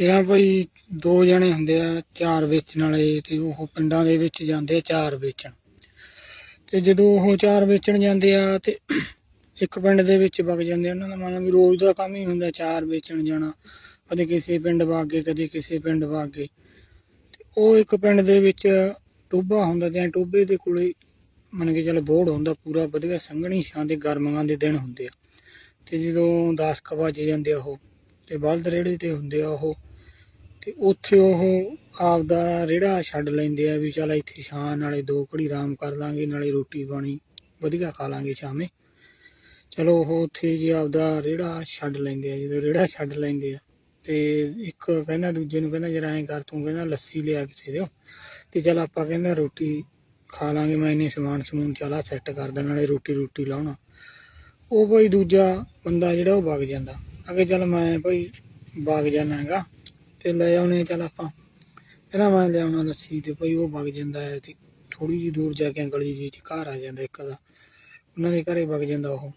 ਇਹਨਾਂ ਭਾਈ ਦੋ ਜਣੇ ਹੁੰਦੇ ਆ, ਚਾਰ ਵੇਚਣ ਵਾਲੇ ਤੇ ਉਹ ਪਿੰਡਾਂ ਦੇ ਵਿੱਚ ਜਾਂਦੇ ਆ ਚਾਰ ਵੇਚਣ। ਤੇ ਜਦੋਂ ਉਹ ਚਾਰ ਵੇਚਣ ਜਾਂਦੇ ਆ ਤੇ ਇੱਕ ਪਿੰਡ ਦੇ ਵਿੱਚ ਵਗ ਜਾਂਦੇ ਉਹਨਾਂ ਦਾ ਮਨ ਵੀ ਰੋਜ਼ ਦਾ ਕੰਮ ਹੀ ਹੁੰਦਾ ਚਾਰ ਵੇਚਣ ਜਾਣਾ, ਕਦੇ ਕਿਸੇ ਪਿੰਡ ਵਗ ਗਏ, ਕਦੇ ਕਿਸੇ ਪਿੰਡ ਵਗ ਗਏ। ਉਹ ਇੱਕ ਪਿੰਡ ਦੇ ਵਿੱਚ ਟੋਬਾ ਹੁੰਦਾ ਤੇ ਐਂ ਟੋਬੇ ਦੇ ਕੋਲੇ ਮੰਨ ਕੇ ਚੱਲ ਬੋੜ ਹੁੰਦਾ ਪੂਰਾ, ਵਧੀਆ ਸੰਘਣੀ ਛਾਂ ਦੇ ਗਰਮੀਆਂ ਦੇ ਦਿਨ ਹੁੰਦੇ ਆ। ਤੇ ਜਦੋਂ 10 ਕੁ ਵਜੇ ਜਾਂਦੇ ਆ ਉਹ ਤੇ ਬਲਦ ਰੇੜੇ ਤੇ ਹੁੰਦੇ ਆ ਉਹ। ਤੇ ਉੱਥੇ ਉਹ ਆਪਦਾ ਰੇੜਾ ਛੱਡ ਲੈਂਦੇ ਆ ਵੀ ਚੱਲ ਇੱਥੇ ਛਾਂ, ਨਾਲੇ ਦੋ ਘੜੀ ਆਰਾਮ ਕਰ ਲਾਂਗੇ, ਨਾਲੇ ਰੋਟੀ ਪਾਣੀ ਵਧੀਆ ਖਾ ਲਾਂਗੇ ਸ਼ਾਮੇ। ਚਲੋ ਉਹ ਉੱਥੇ ਜੀ ਆਪਦਾ ਰੇੜਾ ਛੱਡ ਲੈਂਦੇ ਆ, ਜਦੋਂ ਰੇੜਾ ਛੱਡ ਲੈਂਦੇ ਆ, ਤੇ ਇੱਕ ਕਹਿੰਦਾ ਦੂਜੇ ਨੂੰ ਕਹਿੰਦਾ ਜਰਾ ਐਂ ਕਰ, ਤੂੰ ਕਹਿੰਦਾ ਲੱਸੀ ਲਿਆ ਕਿਸੇ ਦਿਓ, ਤੇ ਚੱਲ ਆਪਾਂ ਕਹਿੰਦਾ ਰੋਟੀ ਖਾ ਲਾਂਗੇ, ਮੈਂ ਇਹਨੇ ਸਮਾਨ ਸਮੂਨ ਚਲਾ ਸੈੱਟ ਕਰ ਦੇਣਾ ਨਾਲੇ ਰੋਟੀ ਰੋਟੀ ਲਾਉਣਾ। ਉਹ ਬਈ ਦੂਜਾ ਬੰਦਾ ਜਿਹੜਾ ਉਹ ਵਗ ਜਾਂਦਾ। ਅਗੇ ਚੱਲ ਮੈਂ ਭਾਈ ਵਗ ਜਾਣਾ ਹੈਗਾ ਤੇ ਲੈ ਆਉਣੇ ਚੱਲ ਆਪਾਂ। ਕਹਿੰਦਾ ਮੈਂ ਲਿਆਉਣਾ ਲੱਸੀ ਤੇ ਭਾਈ ਉਹ ਵਗ ਜਾਂਦਾ ਹੈ ਤੇ ਥੋੜੀ ਜਿਹੀ ਦੂਰ ਜਾ ਕੇ ਗਲੀ ਜੀ ਚ ਘਰ ਆ ਜਾਂਦਾ ਇੱਕ ਦਾ ਉਹਨਾਂ ਦੇ ਘਰੇ ਵਗ ਜਾਂਦਾ ਉਹ।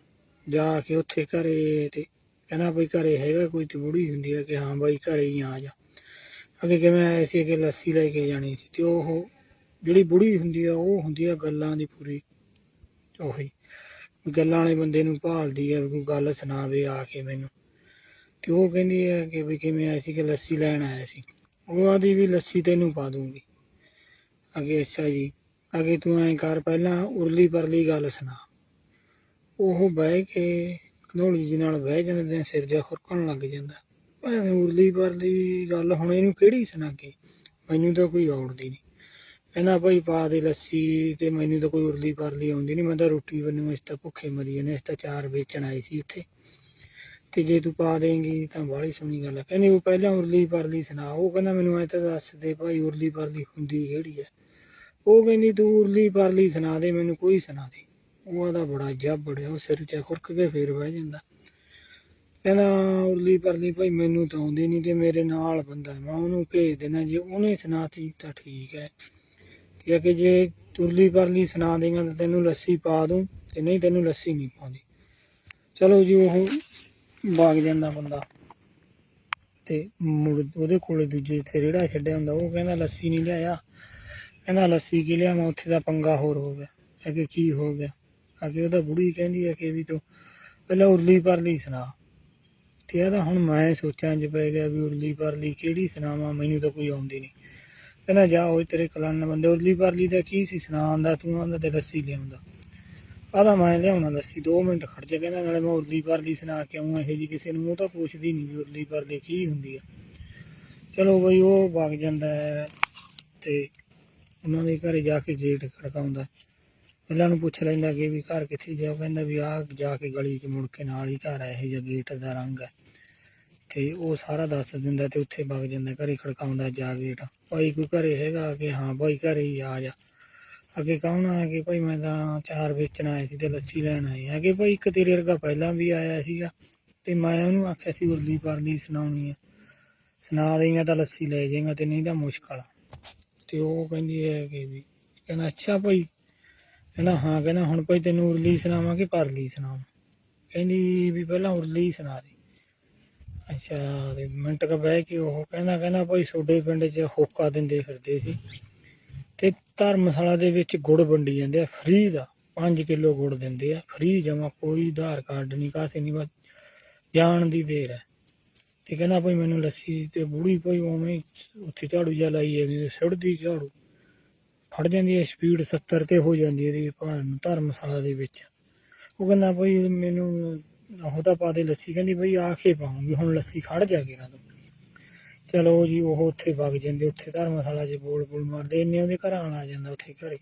ਜਾ ਕੇ ਉੱਥੇ ਘਰੇ ਤੇ ਕਹਿੰਦਾ ਭਾਈ ਘਰੇ ਹੈਗਾ ਕੋਈ ਤੇ ਬੁੜੀ ਹੁੰਦੀ ਹੈ ਕਿ ਹਾਂ ਭਾਈ ਘਰੇ ਹੀ ਆ ਜਾ। ਅੱਗੇ ਕਿਵੇਂ ਆਏ ਸੀ ਕਿ ਲੱਸੀ ਲੈ ਕੇ ਜਾਣੀ ਸੀ ਤੇ ਉਹ ਜਿਹੜੀ ਬੁੜੀ ਹੁੰਦੀ ਆ, ਉਹ ਹੁੰਦੀ ਆ ਗੱਲਾਂ ਦੀ ਪੂਰੀ ਉਹੀ। ਗੱਲਾਂ ਵਾਲੇ ਬੰਦੇ ਨੂੰ ਭਾਲਦੀ ਆ ਵੀ ਕੋਈ ਗੱਲ ਸੁਣਾਵੇ ਆ ਕੇ ਮੈਨੂੰ। ਤੇ ਉਹ ਕਹਿੰਦੀ ਹੈ ਕਿ ਵੀ ਕਿਵੇਂ ਆਏ ਸੀ ਕਿ ਲੱਸੀ ਲੈਣ ਆਇਆ ਸੀ। ਉਹ ਆਦੀ ਵੀ ਲੱਸੀ ਤੈਨੂੰ ਪਾ ਦੂੰਗੀ। ਅੱਗੇ ਅੱਛਾ ਜੀ। ਅੱਗੇ ਤੂੰ ਐਂ ਕਰ, ਪਹਿਲਾਂ ਉਰਲੀ ਪਰਲੀ ਗੱਲ ਸੁਣਾ। ਉਹ ਬਹਿ ਕੇ ਘਨੋਲੀ ਜੀ ਨਾਲ ਬਹਿ ਜਾਂਦੇ ਤੇ ਸਿਰ ਜਾ ਖੁਰਕਣ ਲੱਗ ਜਾਂਦਾ। ਭਾਵੇਂ ਉਰਲੀ ਪਰਲੀ ਗੱਲ ਹੁਣ ਇਹਨੂੰ ਕਿਹੜੀ ਸੁਣਾਗੇ ਮੈਨੂੰ ਤਾਂ ਕੋਈ ਔੜਦੀ ਨਹੀਂ। ਕਹਿੰਦਾ, ਭਾਈ ਪਾ ਦੇ ਲੱਸੀ ਤੇ ਮੈਨੂੰ ਤਾਂ ਕੋਈ ਉਰਲੀ ਪਰਲੀ ਆਉਂਦੀ ਨਹੀਂ। ਮੈਂ ਤਾਂ ਰੋਟੀ ਬੰਨੂ, ਇਸ ਤਾਂ ਭੁੱਖੇ ਮਰੀ ਜਾਂਦੇ, ਇਸ ਤਾਂ ਚਾਰ ਵੇਚਣ ਆਏ ਸੀ ਇੱਥੇ ਤੇ ਜੇ ਤੂੰ ਪਾ ਦੇਂਗੀ ਤਾਂ ਬਾਹਲੀ ਸੋਹਣੀ ਗੱਲ ਹੈ ਕਹਿੰਦੀ ਉਹ ਪਹਿਲਾਂ ਉਰਲੀ ਪਰਲੀ ਸੁਣਾ। ਉਹ ਕਹਿੰਦਾ ਮੈਨੂੰ ਐ ਤਾਂ ਦੱਸ ਦੇ ਭਾਈ ਉਰਲੀ ਪਰਲੀ ਹੁੰਦੀ ਕਿਹੜੀ ਹੈ ਉਹ ਕਹਿੰਦੀ ਤੂੰ ਉਰਲੀ ਪਰਲੀ ਸੁਣਾ ਦੇ, ਮੈਨੂੰ ਕੋਈ ਸੁਣਾ ਦੇ। ਉਹਦਾ ਬੜਾ ਜੱਬੜਿਆ ਉਹ ਸਿਰ 'ਚ ਖੁਰਕ ਕੇ ਫੇਰ ਬਹਿ ਜਾਂਦਾ। ਕਹਿੰਦਾ ਉਰਲੀ ਪਰਲੀ ਭਾਈ ਮੈਨੂੰ ਤਾਂ ਆਉਂਦੀ ਨਹੀਂ ਤੇ ਮੇਰੇ ਨਾਲ ਬੰਦਾ ਮੈਂ ਉਹਨੂੰ ਭੇਜ ਦੇਣਾ। ਜੇ ਉਹਨੇ ਸੁਣਾਤੀ ਤਾਂ ਠੀਕ ਹੈ ਤੇ ਕਿ ਜੇ ਤੁਰਲੀ ਪਰਲੀ ਸੁਣਾ ਦੇਗਾ ਤਾਂ ਤੈਨੂੰ ਲੱਸੀ ਪਾ ਦੂੰ ਤੇ ਨਹੀਂ ਤੈਨੂੰ ਲੱਸੀ ਨਹੀਂ ਪਾਉਂਦੀ। ਚਲੋ ਜੀ, ਉਹ ਭਾਗ ਜਾਂਦਾ ਬੰਦਾ। ਤੇ ਮੁੜ ਉਹਦੇ ਕੋਲੇ ਦੂਜੇ ਇੱਥੇ ਰੇੜਾ ਛੱਡਿਆ ਹੁੰਦਾ, ਉਹ ਕਹਿੰਦਾ ਲੱਸੀ ਨਹੀਂ ਲਿਆਇਆ। ਕਹਿੰਦਾ ਲੱਸੀ ਕੀ ਲਿਆਵਾਂ, ਉੱਥੇ ਦਾ ਪੰਗਾ ਹੋਰ ਹੋ ਗਿਆ। ਅੱਗੇ ਕੀ ਹੋ ਗਿਆ? ਅੱਗੇ ਉਹਦਾ ਬੁੜੀ ਕਹਿੰਦੀ ਹੈ ਕਿ ਵੀ ਤੂੰ ਪਹਿਲਾਂ ਉਰਲੀ ਪਰਲੀ ਸੁਣਾ। ਤੇ ਇਹਦਾ ਹੁਣ ਮੈਂ ਸੋਚਾਂ ਚ ਪੈ ਗਿਆ ਵੀ ਉਰਲੀ ਪਰਲੀ ਕਿਹੜੀ ਸੁਣਾਵਾਂ, ਮੈਨੂੰ ਤਾਂ ਕੋਈ ਆਉਂਦੀ ਨਹੀਂ। ਕਹਿੰਦਾ ਜਾ ਉਹ ਤੇਰੇ ਕਲਾਨ ਬੰਦੇ, ਉਰਲੀ ਪਰਲੀ ਦਾ ਕੀ ਸੀ? ਸੁਣਾਉਂਦਾ ਤੂੰ ਆਂਦਾ ਤੇ ਲੱਸੀ ਲਿਆਉਂਦਾ। ਆਦਾ ਮੈਂ ਲਿਆਉਣਾ ਲੱਸੀ 2 ਮਿੰਟ ਖੜ ਜਾ ਕਹਿੰਦਾ, ਨਾਲੇ ਮੈਂ ਉਰਲੀ ਪਰਲੀ ਸੁਣਾ ਕੇ ਆਉਂ ਇਹ ਜੀ ਕਿਸੇ ਨੂੰ, ਉਹ ਤਾਂ ਪੁੱਛਦੀ ਨਹੀਂ ਉਰਲੀ ਪਰਲੀ ਕੀ ਹੁੰਦੀ ਆ। ਚਲੋ ਬਈ, ਉਹ ਵਗ ਜਾਂਦਾ ਹੈ ਤੇ ਉਹਨਾਂ ਦੇ ਘਰੇ ਜਾ ਕੇ ਗੇਟ ਖੜਕਾਉਂਦਾ। ਪਹਿਲਾਂ ਨੂੰ ਪੁੱਛ ਲੈਂਦਾ ਕਿ ਵੀ ਘਰ ਕਿੱਥੇ ਜਾ ਕਹਿੰਦਾ ਵੀ ਆਹ ਜਾ ਕੇ ਗਲੀ 'ਚ ਮੁੜ ਕੇ ਨਾਲ ਹੀ ਘਰ ਹੈ ਇਹ ਜਿਹਾ ਗੇਟ ਦਾ ਰੰਗ ਹੈ। ਤੇ ਉਹ ਸਾਰਾ ਦੱਸ ਦਿੰਦਾ ਤੇ ਉੱਥੇ ਵਗ ਜਾਂਦਾ, ਘਰੇ ਖੜਕਾਉਂਦਾ ਜਾ ਗੇਟ ਭਾਈ ਕੋਈ ਘਰੇ ਹੈਗਾ ਕਿ ਹਾਂ, ਭਾਈ ਘਰੇ ਹੀ ਆ ਜਾ। ਅੱਗੇ ਕੌਣ ਆ ਕਿ ਭਾਈ ਮੈਂ ਤਾਂ ਚਾਰ ਵੇਚਣ ਆਇਆ ਸੀ ਤੇ ਲੱਸੀ ਲੈਣ ਆਏ ਕਿ ਭਾਈ ਇੱਕ ਤੇਰੇ ਵਰਗਾ ਪਹਿਲਾਂ ਵੀ ਆਇਆ ਸੀਗਾ ਤੇ ਮੈਂ ਉਹਨੂੰ ਆਖਿਆ ਸੀ ਉਰਲੀ ਪਰਲੀ ਸੁਣਾਉਣੀ ਹੈ ਸੁਣਾ ਦੇਂਗਾ ਤਾਂ ਲੱਸੀ ਲੈ ਜਾਏਗਾ ਤੇ ਨਹੀਂ ਤਾਂ ਮੁਸ਼ਕਲ ਆ। ਤੇ ਉਹ ਕਹਿੰਦੀ ਹੈ ਕਿ ਵੀ, ਕਹਿੰਦਾ ਅੱਛਾ ਭਾਈ। ਕਹਿੰਦਾ ਹਾਂ, ਕਹਿੰਦਾ ਹੁਣ ਭਾਈ ਤੈਨੂੰ ਉਰਲੀ ਸੁਣਾਵਾਂ ਕਿ ਪਰਲੀ ਸੁਣਾਵਾਂ। ਕਹਿੰਦੀ ਵੀ ਪਹਿਲਾਂ ਉਰਲੀ ਸੁਣਾ ਦੇ। ਅੱਛਾ, ਤੇ ਮਿੰਟ ਕ ਬਹਿ ਕੇ ਉਹ ਕਹਿੰਦਾ ਕਹਿੰਦਾ ਭਾਈ ਤੁਹਾਡੇ ਪਿੰਡ 'ਚ ਹੋਕਾ ਦਿੰਦੇ ਫਿਰਦੇ ਸੀ। ਤੇ ਧਰਮਸ਼ਾਲਾ ਦੇ ਵਿੱਚ ਗੁੜ ਵੰਡੀ ਜਾਂਦੇ ਆ ਫ੍ਰੀ ਦਾ। 5 ਕਿਲੋ ਗੁੜ ਦਿੰਦੇ ਆ ਫ੍ਰੀ ਜਮਾ, ਕੋਈ ਆਧਾਰ ਕਾਰਡ ਨਹੀਂ ਕਾਸੇ ਨਹੀਂ ਬਸ ਜਾਣ ਦੀ ਦੇਰ ਹੈ। ਤੇ ਕਹਿੰਦਾ ਭਾਈ ਮੈਨੂੰ ਲੱਸੀ ਤੇ ਬੁੜੀ ਭਾਈ ਉਵੇਂ ਉੱਥੇ ਝਾੜੂ ਜਿਹਾ ਲਾਈ ਜਾਂਦੀ ਸਿੜਦੀ ਝਾੜੂ। ਫੜ ਜਾਂਦੀ ਹੈ ਸਪੀਡ 70 ਤੇ ਹੋ ਜਾਂਦੀ ਹੈ ਇਹਦੀ ਭਾਣ ਧਰਮਸ਼ਾਲਾ ਦੇ ਵਿੱਚ। ਉਹ ਕਹਿੰਦਾ ਭਾਈ ਮੈਨੂੰ ਉਹ ਤਾਂ ਪਾ ਦੇ ਲੱਸੀ, ਕਹਿੰਦੀ ਭਾਈ ਆ ਕੇ ਪਾਉਂਗੀ ਹੁਣ ਲੱਸੀ ਖੜ ਜਾ ਕੇ ਨਾ ਤੂੰ। ਚਲੋ ਜੀ, ਉਹ ਉੱਥੇ ਵਗ ਜਾਂਦੇ, ਉੱਥੇ ਧਰਮਸ਼ਾਲਾ 'ਚ ਬੋਲ ਬੋਲ ਮਾਰਦੇ, ਇੰਨੇ ਉਹਦੇ ਘਰਾਂ ਆਣ ਆ ਜਾਂਦਾ ਉੱਥੇ ਘਰੇ।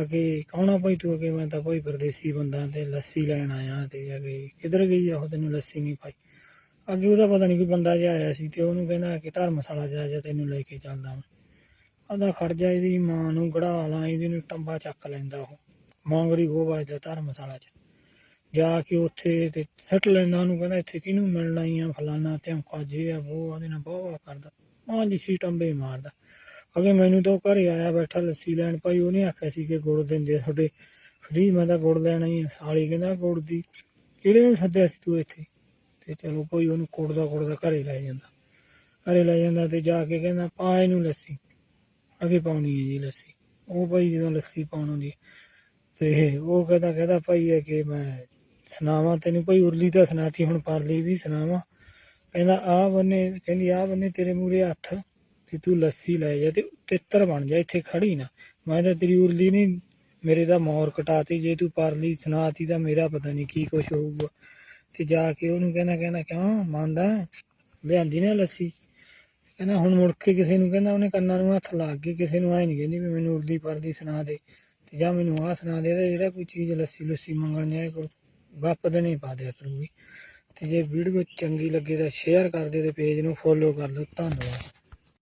ਅੱਗੇ ਕੌਣਾ ਭਾਈ ਤੂੰ? ਅੱਗੇ ਮੈਂ ਤਾਂ ਭਾਈ ਪਰਦੇਸੀ ਬੰਦਾ ਤੇ ਲੱਸੀ ਲੈਣ ਆਇਆ ਤੇ ਅੱਗੇ ਕਿੱਧਰ ਗਈ ਆ? ਉਹ ਤੈਨੂੰ ਲੱਸੀ ਨਹੀਂ ਪਾਈ। ਅੱਗੇ ਉਹਦਾ ਪਤਾ ਨਹੀਂ ਕੋਈ ਬੰਦਾ ਜਿਹਾ ਆਇਆ ਸੀ ਤੇ ਉਹਨੂੰ ਕਹਿੰਦਾ ਕਿ ਧਰਮਸ਼ਾਲਾ ਜਾ ਜਾ ਤੈਨੂੰ ਲੈ ਕੇ ਚੱਲਦਾ ਮੈਂ ਆਦਾ ਖੜ ਜਾ ਇਹਦੀ ਮਾਂ ਨੂੰ ਗੜਾ ਲਾਂ, ਇਹਦੀ ਨੂੰ ਟੰਬਾ ਚੱਕ ਲੈਂਦਾ ਉਹ। ਮੌਂਗਰੀ ਉਹ ਵੱਜਦਾ ਧਰਮਸ਼ਾਲਾ 'ਚ। ਜਾ ਕੇ ਉੱਥੇ ਤੇ ਸੱਟ ਲੈਂਦਾ, ਉਹਨੂੰ ਕਹਿੰਦਾ ਇੱਥੇ ਕਿਹਨੂੰ ਮਿਲਣਾ ਹੀ ਆ, ਫਲਾਨਾ ਧਮਕਾ ਜੇ ਆ ਉਹ ਉਹਦੇ ਨਾਲ ਬਹੁਤ ਕਰਦਾ। ਮਾਂ ਜੀ ਸੀ ਮਾਰਦਾ। ਅਗੇ ਮੈਨੂੰ ਤਾਂ ਉਹ ਘਰੇ ਆਇਆ ਬੈਠਾ, ਲੱਸੀ ਲੈਣ ਭਾਈ, ਉਹਨੇ ਆਖਿਆ ਸੀ ਕਿ ਗੁੜ ਦਿੰਦੇ ਤੁਹਾਡੇ। ਫ੍ਰੀ ਮੈਂ ਤਾਂ ਗੁੜ ਲੈਣਾ ਹੀ ਸਾਲੀ ਕਹਿੰਦਾ ਗੁੜ ਦੀ। ਕਿਹੜੇ ਨੇ ਸੱਦਿਆ ਸੀ ਤੂੰ ਇੱਥੇ? ਤੇ ਚਲੋ ਕੋਈ ਉਹਨੂੰ ਕੁੜਦਾ ਕੁੜਦਾ ਘਰੇ ਲੈ ਜਾਂਦਾ। ਘਰੇ ਲੈ ਜਾਂਦਾ ਤੇ ਜਾ ਕੇ ਕਹਿੰਦਾ, ਪਾ ਇਹਨੂੰ ਲੱਸੀ। ਅਗੇ ਪਾਉਣੀ ਹੈ ਜੀ ਲੱਸੀ। ਉਹ ਭਾਈ ਜਦੋਂ ਲੱਸੀ ਪਾਉਣ ਆਉਂਦੀ ਤੇ ਉਹ ਕਹਿੰਦਾ ਕਹਿੰਦਾ ਭਾਈ ਹੈ ਕਿ ਮੈਂ ਸੁਣਾਵਾਂ, ਤੈਨੂੰ ਭਾਈ ਉਰਲੀ ਤਾਂ ਸੁਣਾਤੀ, ਹੁਣ ਪਰਲੀ ਵੀ ਸੁਣਾਵਾਂ। ਕਹਿੰਦਾ ਆ ਬੰਨੇ, ਕਹਿੰਦੀ ਆ ਬੰਨੇ ਤੇਰੇ ਮੂਰੇ ਹੱਥ ਤੇ ਤੂੰ ਲੱਸੀ ਲੈ ਜਾ ਤੇ ਤਿੱਤਰ ਬਣ ਜਾ, ਇੱਥੇ ਖੜੀ ਨਾ। ਮੈਂ ਤਾਂ ਤੇਰੀ ਉਰਲੀ ਨਹੀਂ, ਮੇਰੇ ਦਾ ਮੋਰ ਕਟਾਤੀ, ਜੇ ਤੂੰ ਪਰਲੀ ਸੁਣਾਤੀ ਤਾਂ ਮੇਰਾ ਪਤਾ ਨਹੀਂ ਕੀ ਕੁਛ ਹੋਊਗਾ। ਤੇ ਜਾ ਕੇ ਉਹਨੂੰ ਕਹਿੰਦਾ ਕਹਿੰਦਾ, ਕਿਉਂ ਮੰਨਦਾ? ਲਿਆਂਦੀ ਨਾ ਲੱਸੀ। ਕਹਿੰਦਾ, ਹੁਣ ਮੁੜ ਕੇ ਕਿਸੇ ਨੂੰ ਕਹਿੰਦਾ, ਉਹਨੇ ਕੰਨਾਂ ਨੂੰ ਹੱਥ ਲਾ ਕੇ ਕਿਸੇ ਨੂੰ ਐ ਨਹੀਂ ਕਹਿੰਦੀ ਵੀ ਮੈਨੂੰ ਉਰਲੀ ਪਰਲੀ ਸੁਣਾ ਦੇ। ਤੇ ਜਾਂ ਮੈਨੂੰ ਆਹ ਸੁਣਾ ਦੇ ਜਿਹੜਾ ਕੋਈ ਚੀਜ਼ ਲੱਸੀ ਲੁੱਸੀ ਮੰਗਣ ਜਾਏ ਕੋਈ। ਗੱਪ ਦੇ ਨਹੀਂ ਪਾ ਦਿਆ ਕਰੂਗੀ। ਤੇ ਜੇ ਵੀਡੀਓ ਚੰਗੀ ਲੱਗੇ ਤਾਂ ਸ਼ੇਅਰ ਕਰ ਦਿਓ ਤੇ ਪੇਜ ਨੂੰ ਫੋਲੋ ਕਰ ਲਓ ਧੰਨਵਾਦ।